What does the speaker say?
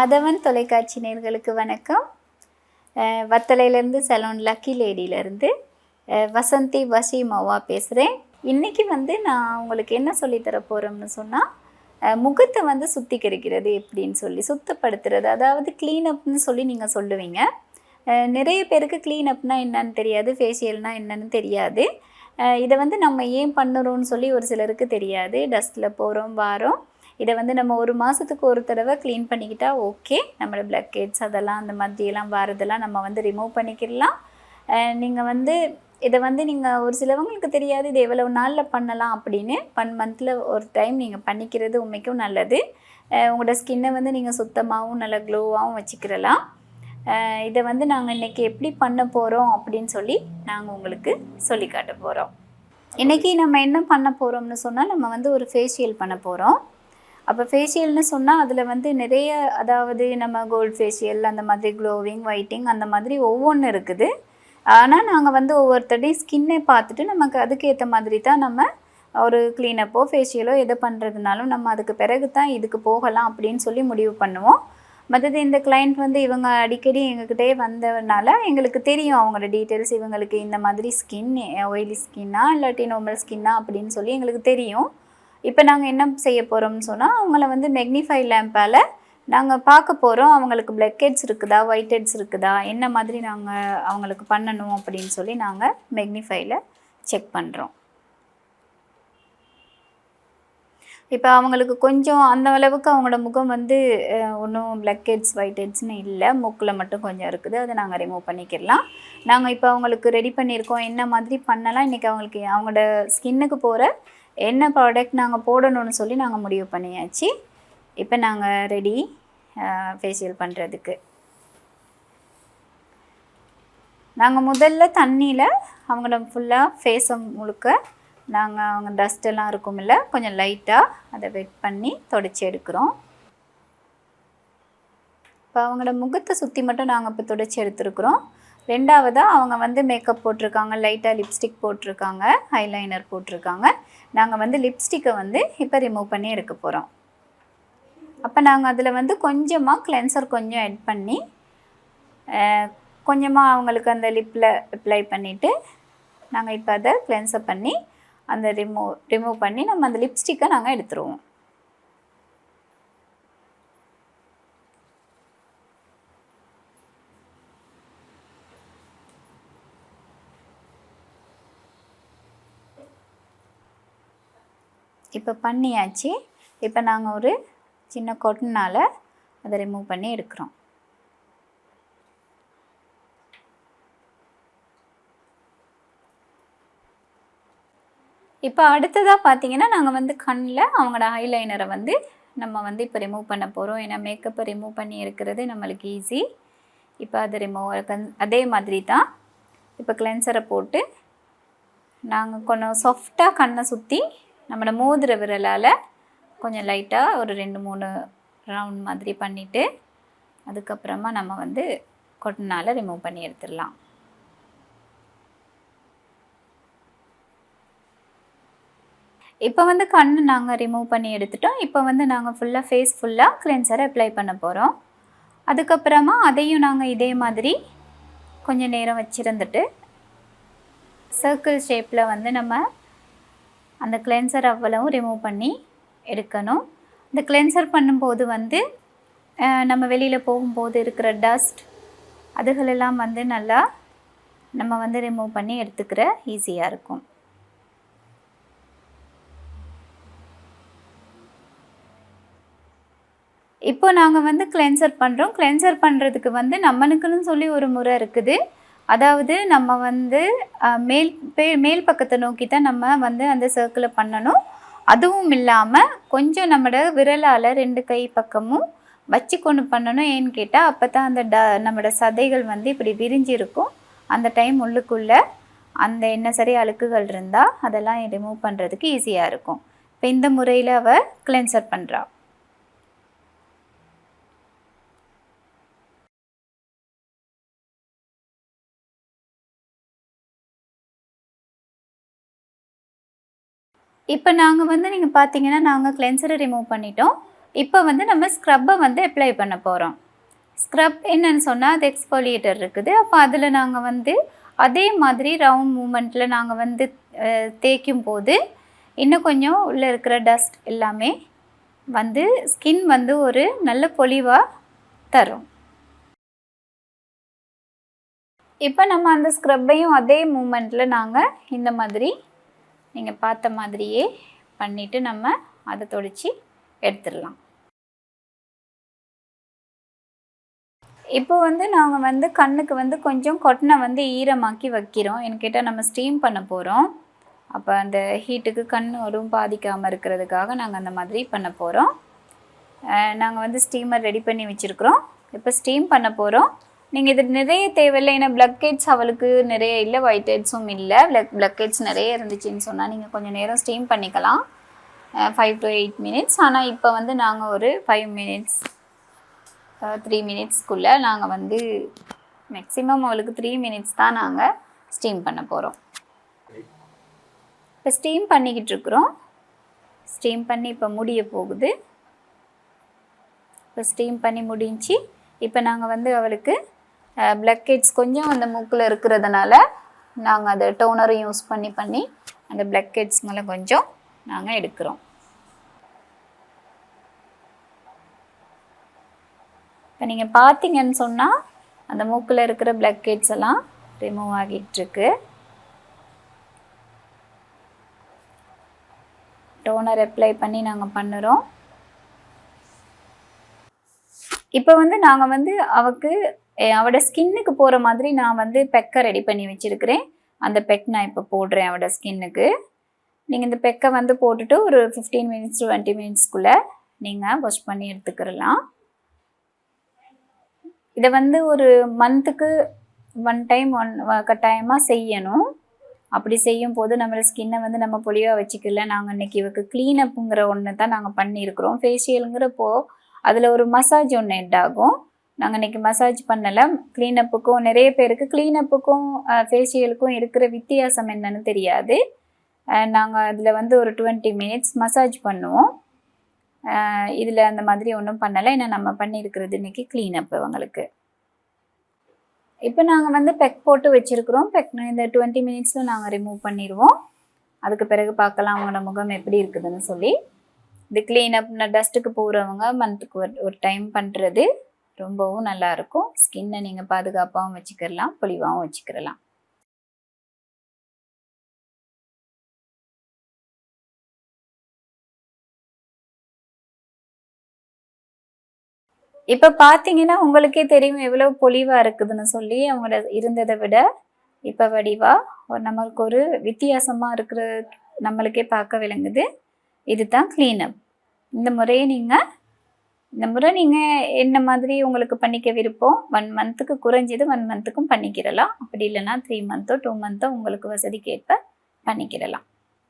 மாதவன் தொலைக்காட்சி நேர்களுக்கு வணக்கம். வத்தலையிலேருந்து சலூன் லக்கி லேடியிலேருந்து வசந்தி வசீமாவா பேசுகிறேன் இன்றைக்கி வந்து நான் உங்களுக்கு என்ன சொல்லித்தர போகிறோம்னு சொன்னால் முகத்தை வந்து சுத்திகரிக்கிறது எப்படின்னு சொல்லி சுத்தப்படுத்துறது. அதாவது க்ளீனப்னு சொல்லி நீங்கள் சொல்லுவீங்க. நிறைய பேருக்கு க்ளீனப்னா என்னன்னு தெரியாது ஃபேஷியல்னால் என்னன்னு தெரியாது. இதை வந்து நம்ம ஏன் பண்ணுறோம்னு சொல்லி ஒரு சிலருக்கு தெரியாது. டஸ்ட்டில் போகிறோம் வாரோம். இதை வந்து நம்ம ஒரு மாதத்துக்கு ஒரு தடவை க்ளீன் பண்ணிக்கிட்டால் ஓகே நம்மளோட பிளக் ஹெட்ஸ் அதெல்லாம் அந்த மாதிரியெல்லாம் வரதெல்லாம் நம்ம வந்து ரிமூவ் பண்ணிக்கிடலாம். நீங்கள் வந்து இதை வந்து நீங்கள் ஒரு சிலவங்களுக்கு தெரியாது இது எவ்வளவு நாளில் பண்ணலாம் அப்படின்னு. ஒன் மந்தில் ஒரு டைம் நீங்கள் பண்ணிக்கிறது உண்மைக்கும் நல்லது. உங்களோட ஸ்கின்னை வந்து நீங்கள் சுத்தமாகவும் நல்லா க்ளோவாகவும் வச்சுக்கிறலாம் இதை வந்து நாங்கள் இன்றைக்கி எப்படி பண்ண போகிறோம் அப்படின்னு சொல்லி நாங்கள் உங்களுக்கு சொல்லி காட்ட போகிறோம் இன்றைக்கி நம்ம என்ன பண்ண போகிறோம்னு சொன்னால் நம்ம வந்து ஒரு ஃபேஷியல் பண்ண போகிறோம் அப்போ ஃபேஷியல்னு சொன்னால் அதில் வந்து நிறைய அதாவது நம்ம கோல்ட் ஃபேஷியல் அந்த மாதிரி க்ளோவிங் ஒயிட்டிங் அந்த மாதிரி ஒவ்வொன்று இருக்குது. ஆனால் நாங்கள் வந்து ஒவ்வொருத்தரையும் ஸ்கின்னை பார்த்துட்டு நமக்கு அதுக்கேற்ற மாதிரி தான் நம்ம ஒரு க்ளீனப்போ ஃபேஷியலோ எதை பண்ணுறதுனாலும் நம்ம அதுக்கு பிறகு தான் இதுக்கு போகலாம் அப்படின்னு சொல்லி முடிவு பண்ணுவோம். மற்றது இந்த கிளைண்ட் வந்து இவங்க அடிக்கடி எங்ககிட்டே வந்ததுனால எங்களுக்கு தெரியும் அவங்களோட டீட்டெயில்ஸ் இவங்களுக்கு இந்த மாதிரி ஸ்கின் ஆயிலி ஸ்கின்னா இல்லாட்டி நார்மல் ஸ்கின்னா அப்படின்னு சொல்லி எங்களுக்கு தெரியும். இப்போ நாங்கள் என்ன செய்ய போகிறோம்னு சொன்னால் அவங்கள வந்து மெக்னிஃபை லேம்பால் நாங்கள் பார்க்க போகிறோம் அவங்களுக்கு பிளக் ஹெட்ஸ் இருக்குதா? ஒயிட் ஹெட்ஸ் இருக்குதா? என்ன மாதிரி நாங்கள் அவங்களுக்கு பண்ணணும் அப்படின்னு சொல்லி நாங்கள் மெக்னிஃபைல செக் பண்ணுறோம் இப்போ அவங்களுக்கு கொஞ்சம் அந்த அளவுக்கு அவங்களோட முகம் வந்து ஒன்றும் பிளக் ஹெட்ஸ் ஒயிட் ஹெட்ஸ்னு இல்லை. மூக்கில் மட்டும் கொஞ்சம் இருக்குது. அதை நாங்கள் ரிமூவ் பண்ணிக்கிடலாம். நாங்கள் இப்போ அவங்களுக்கு ரெடி பண்ணியிருக்கோம். என்ன மாதிரி பண்ணலாம்? இன்றைக்கி அவங்களுக்கு அவங்களோட ஸ்கின்னுக்கு போகிற என்ன ப்ராடக்ட் நாங்கள் போடணும்னு சொல்லி நாங்கள் முடிவு பண்ணியாச்சு. இப்போ நாங்கள் ரெடி ஃபேஷியல் பண்ணுறதுக்கு நாங்கள் முதல்ல தண்ணியில் அவங்கள ஃபுல்லாக ஃபேஸை முழுக்க நாங்கள் அவங்க டஸ்ட்டெல்லாம் இருக்கும்ல கொஞ்சம் லைட்டாக அதை வெட் பண்ணி தொடச்சி எடுக்கிறோம். இப்போ அவங்களோட முகத்தை சுற்றி மட்டும் நாங்கள் இப்போ தொடச்சி எடுத்துருக்குறோம். ரெண்டாவதாக அவங்க வந்து மேக்கப் போட்டிருக்காங்க லைட்டாக லிப்ஸ்டிக் போட்டிருக்காங்க ஐலைனர் போட்டிருக்காங்க. நாங்கள் வந்து லிப்ஸ்டிக்கை வந்து இப்போ ரிமூவ் பண்ணி எடுக்க போகிறோம் அப்போ நாங்கள் அதில் வந்து கொஞ்சமாக கிளென்சர் கொஞ்சம் ஆட் பண்ணி கொஞ்சமாக அவங்களுக்கு அந்த லிப்பில் அப்ளை பண்ணிவிட்டு நாங்கள் இப்போ அதை கிளென்சர் பண்ணி அந்த ரிமூவ் ரிமூவ் பண்ணி நம்ம அந்த லிப்ஸ்டிக்கை நாங்கள் எடுத்துருவோம். இப்போ பண்ணியாச்சு. இப்போ நாங்கள் ஒரு சின்ன கொட்டனால் அதை ரிமூவ் பண்ணி எடுக்கிறோம். இப்போ அடுத்ததாக பார்த்தீங்கன்னா நாங்கள் வந்து கண்ணில் அவங்களோட ஐலைனரை வந்து நம்ம வந்து இப்போ ரிமூவ் பண்ண போகிறோம் ஏன்னா மேக்கப்பை ரிமூவ் பண்ணி எடுக்கிறது நம்மளுக்கு ஈஸி இப்போ அது ரிமூவ் அதே மாதிரி தான் இப்போ கிளென்சரை போட்டு நாங்கள் கொஞ்சம் சாஃப்டாக கண்ணை சுற்றி நம்மளோட மோதிர விரலால் கொஞ்சம் லைட்டாக ஒரு ரெண்டு மூணு ரவுண்ட் மாதிரி பண்ணிவிட்டு அதுக்கப்புறமா நம்ம வந்து கொட்டினால் ரிமூவ் பண்ணி எடுத்துடலாம். இப்போ வந்து கண் நாங்கள் ரிமூவ் பண்ணி எடுத்துட்டோம். இப்போ வந்து நாங்கள் ஃபுல்லாக ஃபேஸ் ஃபுல்லாக கிளென்சரை அப்ளை பண்ண போகிறோம் அதுக்கப்புறமா அதையும் நாங்கள் இதே மாதிரி கொஞ்சம் நேரம் வச்சுருந்துட்டு சர்க்கிள் ஷேப்பில் வந்து நம்ம அந்த கிளென்சர் அவ்வளவும் ரிமூவ் பண்ணி எடுக்கணும். இந்த கிளென்சர் பண்ணும்போது வந்து நம்ம வெளியில் போகும்போது இருக்கிற டஸ்ட் அதுகளெல்லாம் வந்து நல்லா நம்ம வந்து ரிமூவ் பண்ணி எடுத்துக்கிற ஈஸியாக இருக்கும். இப்போ நாங்கள் வந்து கிளென்சர் பண்ணுறோம் கிளென்சர் பண்ணுறதுக்கு வந்து நம்மளுக்குன்னு சொல்லி ஒரு முறை இருக்குது. அதாவது நம்ம வந்து மேல் பே- மேல் பக்கத்தை நோக்கி தான் நம்ம வந்து அந்த சர்க்கிளை பண்ணணும். அதுவும் இல்லாமல் கொஞ்சம் நம்மளோட விரலால் ரெண்டு கை பக்கமும் வச்சு கொண்டு பண்ணணும் ஏன்னு கேட்டால் அப்போ தான் அந்த ட நம்மளோட சதைகள் வந்து இப்படி விரிஞ்சு இருக்கும் அந்த டைம் உள்ளுக்குள்ளே அந்த என்ன சரி அழுக்குகள் இருந்தால் அதெல்லாம் ரிமூவ் பண்ணுறதுக்கு ஈஸியாக இருக்கும். இப்போ இந்த முறையில் அவள் கிளென்சர் பண்ணுறாள் இப்போ நாங்கள் வந்து நீங்கள் பார்த்தீங்கன்னா நாங்கள் கிளென்சரை ரிமூவ் பண்ணிட்டோம். இப்போ வந்து நம்ம ஸ்க்ரப்பை வந்து அப்ளை பண்ண போகிறோம் ஸ்க்ரப் என்னன்னு சொன்னால் அது எக்ஸ்போலியேட்டர் இருக்குது. அப்போ அதில் நாங்கள் வந்து அதே மாதிரி ரவுண்ட் மூமெண்ட்டில் நாங்கள் வந்து தேய்க்கும் போது இன்னும் கொஞ்சம் உள்ளே இருக்கிற டஸ்ட் எல்லாமே வந்து ஸ்கின் வந்து ஒரு நல்ல பொலிவாக தரும். இப்போ நம்ம அந்த ஸ்க்ரப்பையும் அதே மூமெண்ட்டில் நாங்கள் இந்த மாதிரி நீங்கள் பார்த்த மாதிரியே பண்ணிவிட்டு நம்ம அதை தொடிச்சு எடுத்துடலாம். இப்போ வந்து நாங்கள் வந்து கண்ணுக்கு வந்து கொஞ்சம் கொட்டனை வந்து ஈரமாக்கி வைக்கிறோம். என்கிட்ட கேட்டால் நம்ம ஸ்டீம் பண்ண போகிறோம் அப்போ அந்த ஹீட்டுக்கு கண் ஒடும் பாதிக்காமல் இருக்கிறதுக்காக நாங்கள் அந்த மாதிரி பண்ண போகிறோம் நாங்கள் வந்து ஸ்டீமர் ரெடி பண்ணி வச்சுருக்குறோம். இப்போ ஸ்டீம் பண்ண போகிறோம் நீங்கள் இது நிறைய தேவையில்லை. ஏன்னா பிளக்கெட்ஸ் அவளுக்கு நிறைய இல்லை ஒயிட் ஹெட்ஸும் இல்லை. பிளக் பிளக்கெட்ஸ் நிறைய இருந்துச்சுன்னு சொன்னால் நீங்கள் கொஞ்சம் நேரம் ஸ்டீம் பண்ணிக்கலாம். ஃபைவ் டு எயிட் மினிட்ஸ் ஆனால் இப்போ வந்து நாங்கள் ஒரு ஃபைவ் மினிட்ஸ் த்ரீ மினிட்ஸ்க்குள்ளே நாங்கள் வந்து மேக்ஸிமம் அவளுக்கு த்ரீ மினிட்ஸ் தான் நாங்கள் ஸ்டீம் பண்ண போகிறோம் இப்போ ஸ்டீம் பண்ணிக்கிட்டு இருக்கிறோம். ஸ்டீம் பண்ணி இப்போ முடிய போகுது. இப்போ ஸ்டீம் பண்ணி முடிஞ்சு இப்போ நாங்கள் வந்து அவளுக்கு பிளக் ஹெட்ஸ் கொஞ்சம் அந்த மூக்கில் இருக்கிறதுனால நாங்கள் அதை டோனரும் யூஸ் பண்ணி பண்ணி அந்த பிளக் மேலே கொஞ்சம் நாங்கள் எடுக்கிறோம். இப்போ நீங்கள் பார்த்தீங்கன்னு சொன்னால் அந்த மூக்கில் இருக்கிற பிளக் ஹெட்ஸ் எல்லாம் ரிமூவ் ஆகிட்டுருக்கு. டோனர் அப்ளை பண்ணி நாங்கள் பண்ணுறோம். இப்போ வந்து நாங்கள் வந்து அவக்கு அவட ஸ்கின்னுக்கு போகிற மாதிரி நான் வந்து பெக்கை ரெடி பண்ணி வச்சுருக்கிறேன். அந்த பெக் நான் இப்போ போடுறேன் அவட ஸ்கின்னுக்கு நீங்கள் இந்த பெக்கை வந்து போட்டுட்டு ஒரு ஃபிஃப்டீன் மினிட்ஸ் டுவெண்ட்டி மினிட்ஸ்க்குள்ளே நீங்கள் வாஷ் பண்ணி எடுத்துக்கிறலாம் இதை வந்து ஒரு மந்த்துக்கு ஒன் டைம் ஒன் கட்டாயமாக செய்யணும். அப்படி செய்யும் போது நம்மளோட ஸ்கின்னை வந்து நம்ம பொலிவாக வச்சுக்கல. நாங்கள் இன்னைக்கு இவக்கு க்ளீனப்புங்கிற ஒன்று தான் நாங்கள் பண்ணியிருக்கிறோம் ஃபேஷியலுங்கிறப்போ அதில் ஒரு மசாஜ் ஒன்று எண்ட் ஆகும். நாங்கள் இன்றைக்கி மசாஜ் பண்ணலை. க்ளீனப்புக்கும் நிறைய பேருக்கு க்ளீனப்புக்கும் ஃபேஷியலுக்கும் இருக்கிற வித்தியாசம் என்னன்னு தெரியாது. நாங்கள் அதில் வந்து ஒரு டுவெண்ட்டி மினிட்ஸ் மசாஜ் பண்ணுவோம். இதில் அந்த மாதிரி ஒன்றும் பண்ணலை. ஏன்னா நம்ம பண்ணியிருக்கிறது இன்றைக்கி க்ளீனப் இவங்களுக்கு இப்போ நாங்கள் வந்து பெக் போட்டு வச்சுருக்குறோம். பெக் இந்த டுவெண்ட்டி மினிட்ஸில் நாங்கள் ரிமூவ் பண்ணிடுவோம் அதுக்கு பிறகு பார்க்கலாம் அவங்களோட முகம் எப்படி இருக்குதுன்னு சொல்லி. இது க்ளீனப் டஸ்ட்டுக்கு போகிறவங்க மந்த்துக்கு ஒரு ஒரு டைம் பண்ணுறது ரொம்பவும் நல்லா இருக்கும் ஸ்கின்னை நீங்கள் பாதுகாப்பாகவும் வச்சுக்கிடலாம் பொலிவாகவும் வச்சுக்கிடலாம் இப்போ பார்த்தீங்கன்னா உங்களுக்கே தெரியும் எவ்வளோ பொலிவாக இருக்குதுன்னு சொல்லி அவங்களோட இருந்ததை விட இப்போ வடிவா ஒரு நம்மளுக்கு ஒரு வித்தியாசமாக இருக்கிற நம்மளுக்கே பார்க்க விளங்குது. இதுதான் க்ளீனப் இந்த முறையை நீங்கள் இந்த முறை நீங்கள் என்ன மாதிரி உங்களுக்கு பண்ணிக்க விருப்பம்? ஒன் மந்த்துக்கு குறைஞ்சது ஒன் மந்த்துக்கும் பண்ணிக்கிடலாம் அப்படி இல்லைன்னா த்ரீ மந்த்தோ டூ மந்த்தோ உங்களுக்கு வசதிக்கேற்ப பண்ணிக்கிடலாம்